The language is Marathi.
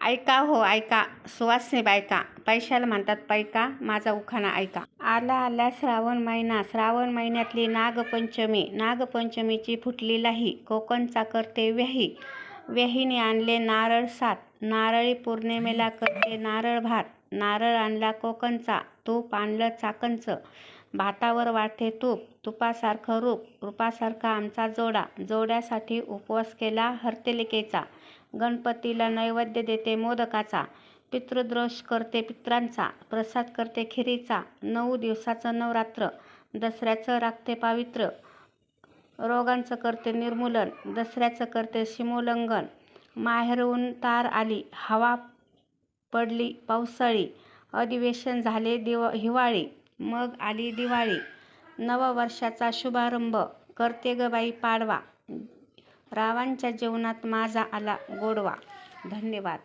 ऐका हो ऐका. सुवासनी बायका पैशाला म्हणतात पैका माझा उखाणा ऐका. आला आला श्रावण महिना. श्रावण महिन्यातली नागपंचमी. नागपंचमीची फुटली लाही. कोकणचा करते व्याही व्याहीने आणले नारळ सात. नारळी पौर्णिमेला करते नारळ भात. नारळ आणला कोकणचा तूप आणलं चाकणचं. भातावर वाटे तूप तुपासारखं रूप रूपासारखा आमचा जोडा. जोड्यासाठी उपवास केला हर्तेलिकेचा. गणपतीला नैवेद्य देते मोदकाचा. पितृद्रोष करते पित्रांचा. प्रसाद करते खिरीचा. नऊ दिवसाचं नवरात्र. दसऱ्याचं राखते पावित्र्य. रोगांचं करते निर्मूलन दसऱ्याचं करते सीमोल्लंघन माहेरून तार आली हवा पडली पावसाळी. अधिवेशन झाले दिव हिवाळी मग आली दिवाळी. नववर्षाचा शुभारंभ करते ग बाई पाडवा. रावांच्या जेवणात माझा आला गोडवा. धन्यवाद.